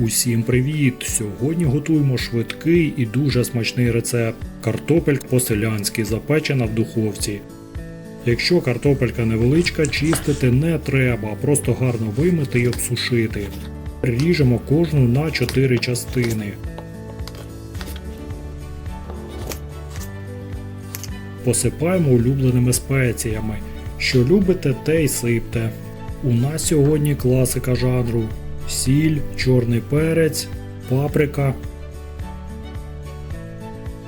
Усім привіт! Сьогодні готуємо швидкий і дуже смачний рецепт картопель по-селянськи, запечена в духовці. Якщо картопелька невеличка, чистити не треба, просто гарно вимити і обсушити. Ріжемо кожну на 4 частини. Посипаємо улюбленими спеціями. Що любите, те й сипте. У нас сьогодні класика жанру: сіль, чорний перець, паприка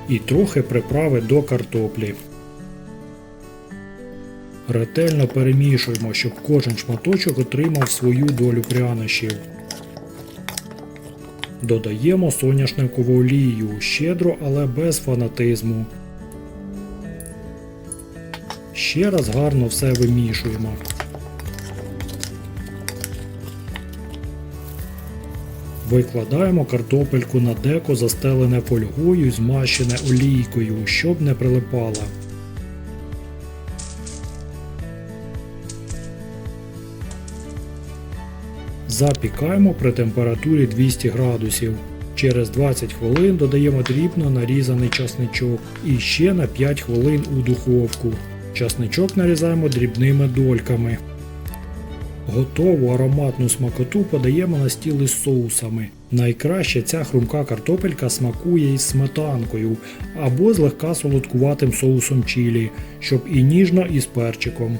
і трохи приправи до картоплі. Ретельно перемішуємо, щоб кожен шматочок отримав свою долю прянощів. Додаємо соняшникову олію щедро, але без фанатизму. Ще раз гарно все вимішуємо. Викладаємо картопельку на деко, застелене фольгою і змащене олійкою, щоб не прилипала. Запікаємо при температурі 200 градусів. Через 20 хвилин додаємо дрібно нарізаний часничок і ще на 5 хвилин у духовку. Часничок нарізаємо дрібними дольками. Готову ароматну смакоту подаємо на стіл із соусами. Найкраще ця хрумка картопелька смакує із сметанкою або злегка солодкуватим соусом чилі, щоб і ніжно, і з перчиком.